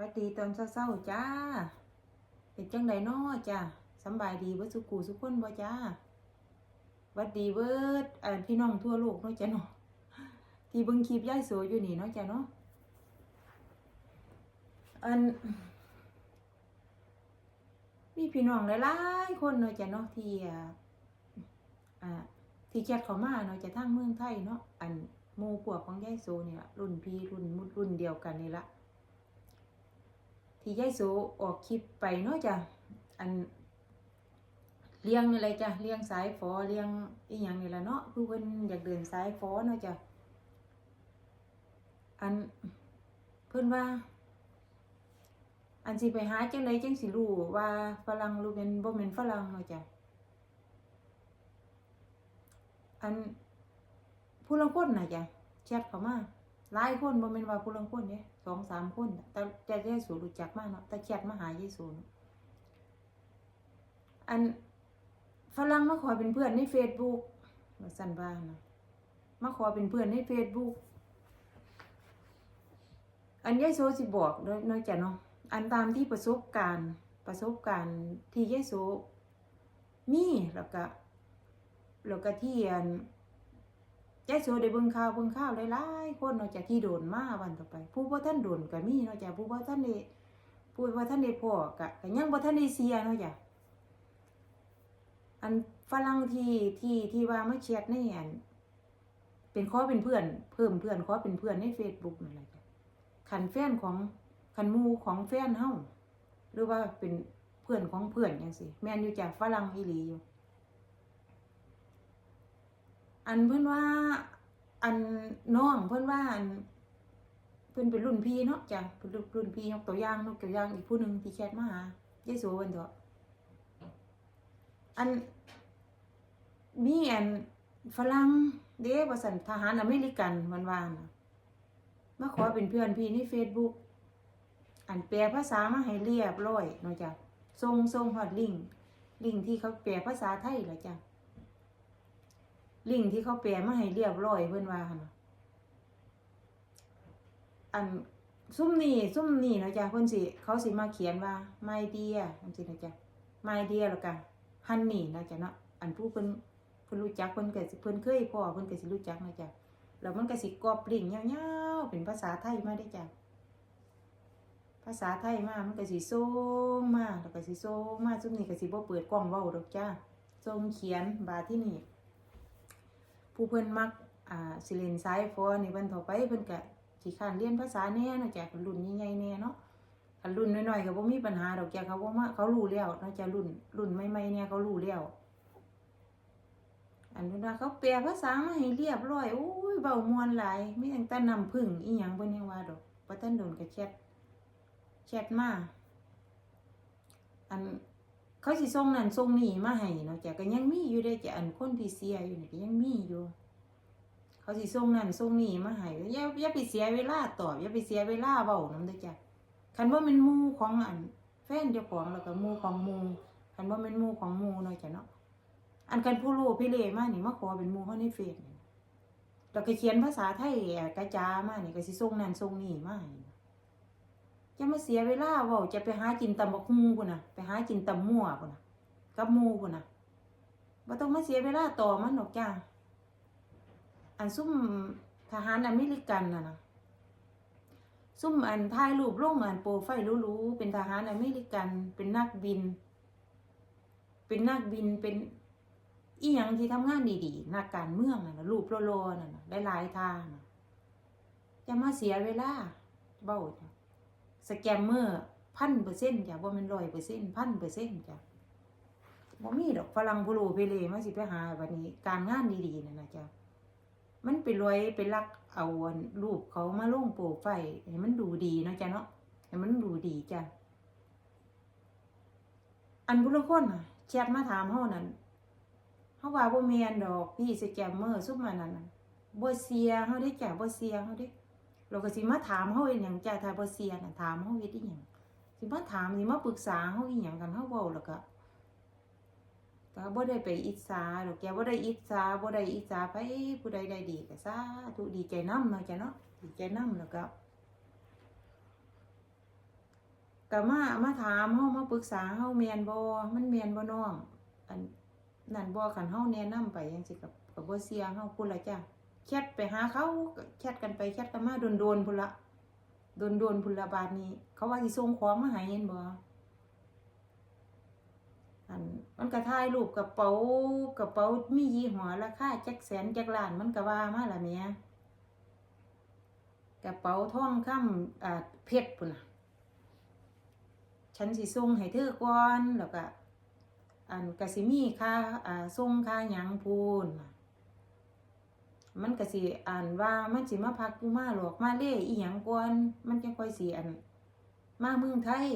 วัดดีตอนเศร้าๆจ้าเป็นจังไดน้อจ้าสบายดีเบิดสุกูสุกคนบ่จ้าวัดดีเบิดเอ่อพี่น้องทั่วโลกเนาะจ้าเนาะที่เบิ่งคลิปยายโสอยู่นี่เนาะจ้าเนาะอันมีพี่น้องหลายๆคนเนาะจ้าเนาะที่อ่าอ่าที่แชทเขามาเนาะจะทั้งเมืองไทยเนาะอันหมู่พวกของย่ายโซเนี่ยรุ่นพี่รุ่นมุดรุ่นเดียวกันนี่ละ ที่ยายโสออกคลิปไปเนาะจ้ะอันเลี้ยงอะไรจ้ะเลี้ยงสายฟอเลี้ยงอีหยังนี่ละเนาะคือเพิ่นอยากเดินสายฟอเนาะจ้ะอันเพิ่นว่า อันสิไปหาจังไดจังสิรู้ว่าฝรั่งรือเป็นบ่แม่นฝรั่งเนาะจ้ะอันผู้ลางคนน่ะจ้ะแชทเข้ามา หลายคนบ่แม่นว่าผู้ลางคนเด้สองสามคนแต่แต่ยายสูรู้จักมากเนาะแต่แชทมาหายายสูอันฝรั่งมาขอเป็นเพื่อนใน Facebook ว่าซั่นว่านะมาขอเป็นเพื่อนใน Facebook อันยายโซสิบอกนาะเนาะจ้ะเนาะอันตามที่ประสบการณ์ประสบการณ์ที่ยายโซมีแล้วก็แล้วก็ที่อัน ยายโซได้เบิ่งข่าวเบิ่งข่าวหลายๆคนเนาะจากที่โดนมาวันต่อไป ผู้บ่ทันโดนก็มีเนาะจ้ะผู้บ่ทันได้ผู้บ่ทันได้พ้อก็ก็ยังบ่ทันได้เสียเนาะจ้ะอันฝรั่งที่ที่ที่ว่ามาแชทในอันเป็นขอเป็นเพื่อน เพิ่มเพื่อนขอเป็นเพื่อนใน Facebook นั่นแหละคันแฟนของคันมูของแฟนเฮาหรือว่าเป็นเพื่อนของเพื่อนจังซี่แม่นอยู่จ้ะฝรั่งอีหลีอยู่ อันเพื่อนว่าอันน้องเพื่อนว่าอันเพื่อนเป็นรุ่นพี่เนาะจ้ะเป็นรุ่นพี่ยกตัวอย่างยกตัวอย่างอีกผู้หนึ่งที่แชทมาหายายโสวันเถอะอันมีอันฝรั่งเด้ว่าสันทหารอเมริกันวันวานมาขอเป็นเพื่อนพี่ในเฟซบุ๊กอันแปลภาษามาให้เรียบร้อยเนาะจ้ะส่งส่งฮอดลิงลิงที่เขาแปลภาษาไทยเหรอจ้ะ ลิงที่เขาแปลมาให้เรียบร้อยเพื่อนว่าหั่นน่ะอันซุ่มนี่ซุ่มนี่นะจ๊ะเพื่อนสิเขาสิมาเขียนว่า my dear อันสินะจ๊ะ my dear แล้วกัน honey นะจ๊ะเนาะอันผู้เพิ่อนเพิ่อนรู้จักเพิ่อนเก็สิเพิ่อนเคยพ่อเพิ่อนเก็สิรู้จักนะจ๊ะแล้วมันก็สิกรอบลิงก์ยาวๆเป็นภาษาไทยมาได้จ้ะภาษาไทยมามันก็สิส่งมาแล้วก็สิส่งมาซุ่มนี่ก็สิบ่เปิดกล้องเว้าดอกจ้ะส่งเขียนบาที่นี่ ผู้เพิ่นมักอ่าสิเล่นสายฟอนี่เพิ่นเฒ่าไปเพิ่นก็สิค้านเรียนภาษาแน่เนาะจ้ะรุ่นใหญ่ๆแน่เนาะคันรุ่นน้อยๆก็บ่มีปัญหาดอกจ้ะเขาบ่มาเขารู้แล้วนาะจ้ะรุ่นรุ่นใหม่ๆเนี่ยเขารู้แล้วอันเพิ่นว่าเขาแปลภาษามาให้เรียบร้อยโอ้ยเว้ามวนหลายมีตั้งแต่นำผึ้งอีหยังเพิ่นยังว่าดอกบ่ทันโดนก็แชทแชทมาอัน เขาสิส่งนั่นส่งนี่มาให้เนาะจ้ะก็ยังมีอยู่เด้จ้ะอันคนที่เสียอยู่นี่ก็ยังมีอยู่ เขาสิส่งนั่นส่งนี่มาให้อย่าอย่าไปเสียเวลาตอบอย่าไปเสียเวลาเว้าน้ำเด้อจ้ะคันว่าเป็นมูของอัน แฟนเจ้าของแล้วก็มูของมูคันว่าเป็นมูของมูเนาะจ้ะเนาะอันกันผู้รู้พี่เลมานี่มาขอเป็นมูเฮาในเฟซนี่แล้วก็เขียนภาษาไทยกระจามานี่ก็สิส่งนั่นส่งนี่มาให้ จะมาเสียเวลาว่าจะไปหากินตำบักฮูพุ่นน่ะ ไปหากินตำมั่วพุ่นน่ะกับมูพุ่นน่ะบ่ต้องมาเสียเวลาต่อมันดอกจ้าอันซุ่มทหารอเมริกันน่ะนะซุ่มอันถ่ายรูปลงอันโปรไฟล์รู้ๆเป็นทหารอเมริกัน เป็นนักบิน เป็นนักบินเป็นอีหยังที่ทำงานดีๆนักการเมืองน่ะรูปโลๆน่ะนะหลายๆทางน่ะจะมาเสียเวลาเบ้า สแกมเมอร์พันเปอร์เซ็นต์จ้ะว่ามันร้อยเปอร์เซ็นต์พันเปอร์เซ็นต์จ้ะบ่มีดอกฝรั่งผู้รู้ไปเลยมาสิไปหาวันนี้ การงานดีๆนั่นนะจ้ะมันไปรวยไปลักเอารูปเขามาลงโปรไฟล์ให้มันดูดีเนาะจ้ะเนาะให้มันดูดีจ้ะอันผู้ลางคนแชทมาถามเฮานั่นเฮาว่าบ่แม่นดอกพี่สแกมเมอร์ซุมมันนั่นบ่เสียเฮาได้จ้ะบ่เสียเฮาได้ เราก็สิมาถามเฮาเฮ็ดหยังจ้าถ้าบ่เสียน่ะถามเฮาเฮ็ดอีหยังสิมาถามสิมาปรึกษาเฮาอีหยังกันเฮาเว้าแล้วก็ก็บ่ได้ไปอิจฉาดอกแกบ่ได้อิจฉาบ่ได้อิจฉาไปผู้ใดได้ดีก็สาธุดีใจนำเนาะจ้ะเนาะดีใจนำแล้วก็ก็มามาถามเฮามาปรึกษาเฮาแม่นบ่มันแม่นบ่น้องอันนั่นบ่คันเฮาแนะนำไปจังซี่กับกับบ่เสียเฮาพุ่นละจ้ะ แชทไปหาเขาแชทกันไปแชทกันมาโดนๆพุ่นละโดนๆพุ่นละบาดนี้เขาว่าสิส่งของมาให้เห็นบ่อันมันก็ถ่ายรูปกระเป๋ากระเป๋ามียี่ห้อราคาจักแสนจักล้านมันก็ว่ามาละแหม่กระเป๋าท่องคำอ่าเพชรพุ่นน่ะฉันสิส่งให้เธอก่อนแล้วก็อันก็สิมีค่าอ่าส่งค่าหยังพูน มันก็สิอ่านว่ามันสิมาพักอยู่มาหรอกมาเล่อีหยังก่อนมันจังค่อยสิอัน มาเมืองไทย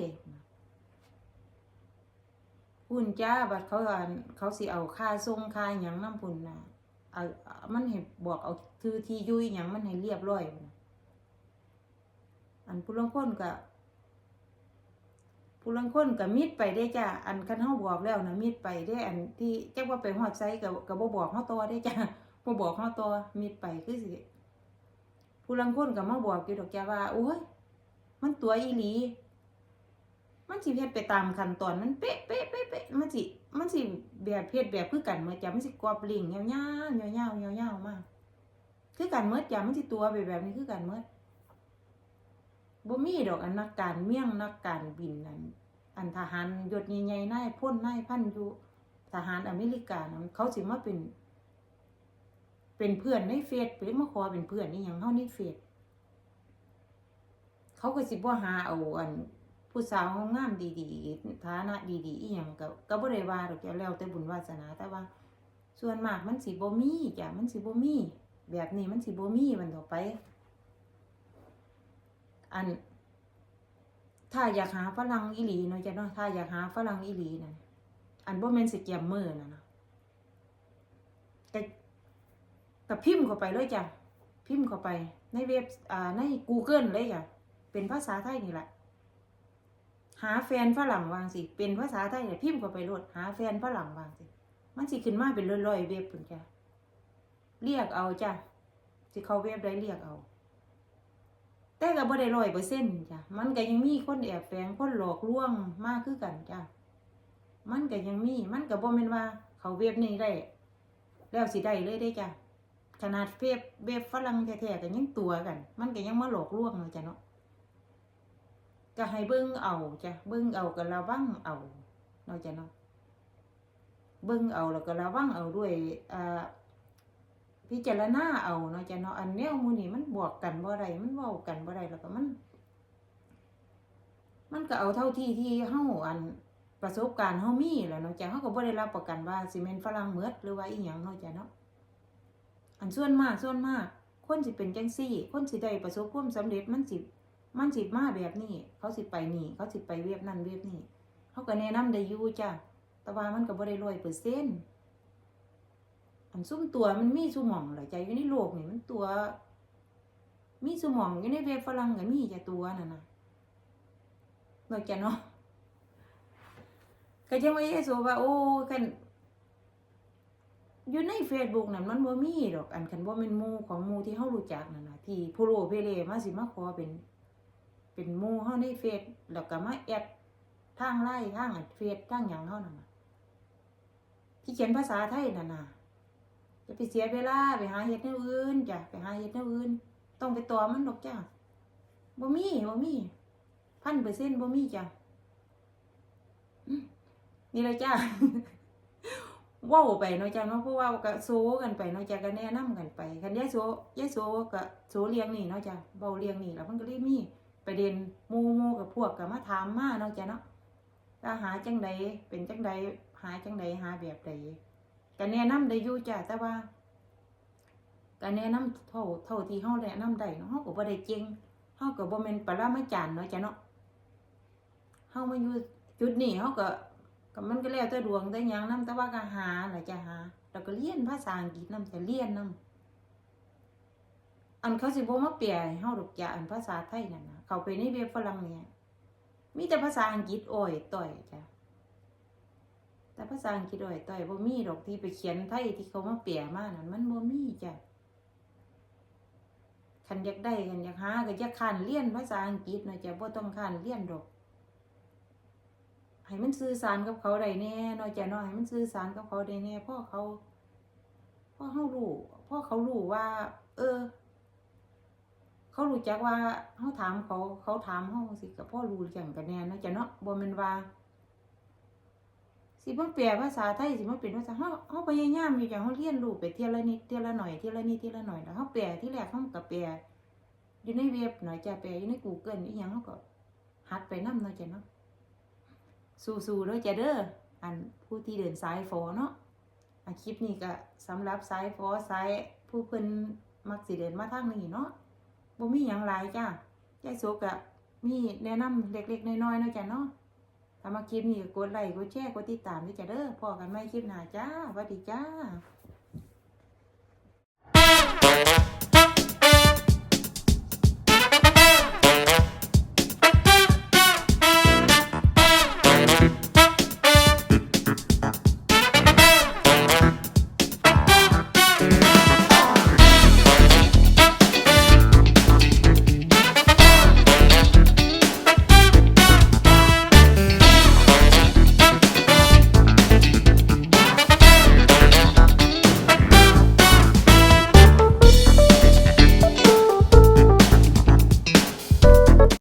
พุ่นจ้าบัดเขาอ่านเขาสิเอาค่าส่งค่าหยังน้ำพุ่นน่ะเอามันให้บอกเอาทือที่ยู่อหยังมันให้เรียบร้อยพุ่นน่ะอันผู้ลางคนก็ผู้ลังคนก็มิดไปได้จ้ะ อันคันเฮาบอกแล้วนะมิดไปได้อันที่จักว่าไปฮอดไซก็ก็บ่บอกเฮาต่อได้จ้ะ บ่บอกเฮาต่อมิดไปคือสิผู้ลังคนก็มาบอกอยู่ดอกจ้ะว่าโอ้ย มันตัวอีหลี มันสิเฮ็ดไปตามขั้นตอนมันเป๊ะเป๊ะเป๊ะเป๊ะมันสิมันสิแบบเฮ็ดแบบคือกันเมื่อจ้ะมันสิกรอบลิงยาวๆยาวๆยาวๆมากคือกันเมื่อจ้ะมันสิตัวไปแบบนี้คือกันเมื่อบ่มีดอกอันนักการเมี่ยงนักการบินนั่นอันทหารยศใหญ่ๆนายพ่นนายพันอยู่ทหารอเมริกานั่นเขาสิมาเป็น เป็นเพื่อนในเฟซไปมาขอเป็นเพื่อนนี่ยังเฮาในเฟซเขาก็สิบ่หาเอาอันผู้สาวงามดีๆฐานะดีๆอีหยังก็ก็บ่ได้ว่าดอกจ้ะแล้วแต่บุญวาสนาแต่ว่า ส่วนมากมันสิบ่มีจ้ะมันสิบ่มีแบบนี้มันสิบ่มีวันต่อไป อัน ถ้าอยากหาฝรั่งอีหลีเนาะจ้ะเนาะถ้าอยากหาฝรั่งอีหลีนั่นอันบ่แม่นสิเกียมมือน่ะนะก็ ก็พิมพ์เข้าไปเลยจ้ะพิมพ์เข้าไปในเว็บอ่าใน Google เลยจ้ะเป็นภาษาไทยนี่แหละหาแฟนฝรั่งวางสิ เป็นภาษาไทยเนี่ยพิมพ์เข้าไปโลดหาแฟนฝรั่งวางสิ มันสิขึ้นมาเป็นร้อยๆเว็บพุ่นจ้ะเรียกเอาจ้ะสิเข้าเว็บได้เรียกเอา แต่ก็บ่ได้ร้อยเปอร์เซ็นต์จ้ะมันก็ยังมีคนแอบแฝงคนหลอกลวงมากคือกันจ้ะมันก็ยังมี มันก็บ่แม่นว่า เขาเว็บนี้ได้ แล้วสิได้เลยได้จ้ะ ขนาดเว็บเว็บฝรั่งแท้ๆก็ยังตัวกัน มันก็ยังมาหลอกลวงเลยจ้ะเนาะก็ให้เบิ่งเอาจ้ะเบิ่งเอาก็ระวังเอาเนาะจ้ะเนาะเบิ่งเอาแล้วก็ระวังเอาด้วยอ่าพิจารณาเอาเนาะจ้ะเนาะอันแนวหมูนี่มันบวกกันบ่ได้มันเว้ากันบ่ได้แล้วก็มัน มันก็เอาเท่าที่ที่เฮาอันประสบการณ์เฮามีแล้วเนาะจ้ะเฮาก็บ่ได้รับประกันว่าสิแม่นฝรั่งเมือดหรือว่าอีหยังเนาะจ้ะเนาะ อันส่วนมากส่วนมาก คนสิเป็นจังซี่ คนสิได้ประสบความสำเร็จมันสิมันสิมาแบบนี้ เขาสิไปนี่ เขาสิไปเว็บนั้นเว็บนี้เขาก็แนะนำได้อยู่จ้ะแต่ว่ามันก็บ่ได้100%อันซุ่มตัวมันมีสุหมองหลายใจอยู่ในโลกนี่มันตัว มีสุหมองอยู่ในเว็บฝรั่งก็มีจะตัวนั่นน่ะนอกจากเนาะก็จะไม่ได้โซว่าโอ้กัน อยู่ในเฟซบุ๊กนั่นมันบ่มีดอกอันคันบ่แม่นหมู่ของหมู่ที่เฮารู้จักนั่นน่ะที่โพโลเพเลมาสิมาขอเป็น เป็นหมู่เฮาในเฟซแล้วก็มาแอดทางไลน์ทางเฟซทางหยังเฮานั่นน่ะที่เขียนภาษาไทยนั่นน่ะจะไปเสียเวลาไปหาเฮ็ดแนวอื่นจ้ะไปหาเฮ็ดแนวอื่น ต้องไปต่อมันดอกจ้ะบ่มีบ่มีพันเปอร์เซ็นต์บ่มีจ้ะนี่เลยจ้ะเว้าไปเนาะจ้ะเนาะเพราะว่าก็โซกันไปเนาะจ้ะก็แนะนำกันไปคันยายโซยายโซก็โซเลี้ยงนี่เนาะจ้ะเว้าเลี้ยงนี่แล้วมันก็เลยมีประเด็นมูมูกับพวกก็มาถามมาเนาะจ้ะเนาะว่าหาจังใดเป็นจังใดหาจังใดหาแบบใดก็แนะนำได้อยู่จ้ะแต่ว่าก็แนะนำเท่าเท่าที่เฮาแนะนำได้เนาะเฮาก็บ่ได้เก่งเฮาก็บ่แม่นปรมาจารย์เนาะจ้ะเนาะเฮามาอยู่จุดนี้เฮาก็ ก็มันก็แล้วแต่ดวงแต่ยังนํแต่ว่าก็หาหละจ้ะหาแล้วก็เรียนภาษาอังกฤษนำแต่เรียนนํอันเขาสิบ่มาแปลให้เฮาดอกจ้ะอันภาษาไทยนั่นนะเขาไปในเว็บฝรั่งเนี่ยมีแต่ภาษาอังกฤษอ้อยต่อยจ้ะแต่ภาษาอังกฤษอ่อยต่อยบ่มีดอกที่ไปเขียนไทยที่เขามาแปลี่ยนมานั่นมันบ่มีจ้ะคันอยากได้คันอยากหาก็อยากคันเรียนภาษาอังกฤษนะจ้ะบ่ต้องคันเรียนดอก ให้มันสื่อสารกับเขาได้แน่นาะจ้ะเนาะให้มันสื่อสารกับเขาได้แน่พ่อเขาพ่อเฮารู้พ่อเขารู้ว่า เออ เขารู้จักว่าเฮาถามเขาเขาถามเฮาสิก็พ่อรู้จังกันแน่นาะจ้ะเนาะบ่ม่นว่า สิมาแปลภาษาไทยสิมาเป็นภาษาเฮาเฮาพยายามอยู่จังเฮาเรียนรู้ไปเทียละนิดเทียละหน่อยเทียละนิดเทียละหน่อยแล้วเฮาแปลที่แรกเฮาก็แปลอยู่ในเว็บหน่อยจะแปลอยู่ใน Google อีหยังเฮาก็หัดไปนำเนาะจ้ะเนาะ สู้ๆเด้อจ้ะเด้ออันผู้ที่เดินสายฟอเนาะอันคลิปนี้ก็สำหรับสายฟอสายผู้เพิ่นมักสิเดินมาทางนี้เนาะบ่มีหยังหลายจ้ะยายโสกะมีแนะนำเล็กๆน้อยๆเนาะจ้ะเนาะถ้ามาคลิปนี้ก็กดไลค์กดแชร์กดติดตามด้วยจ้ะเด้อพอกันใหม่คลิปหน้าจ้าสวัสดีจ้า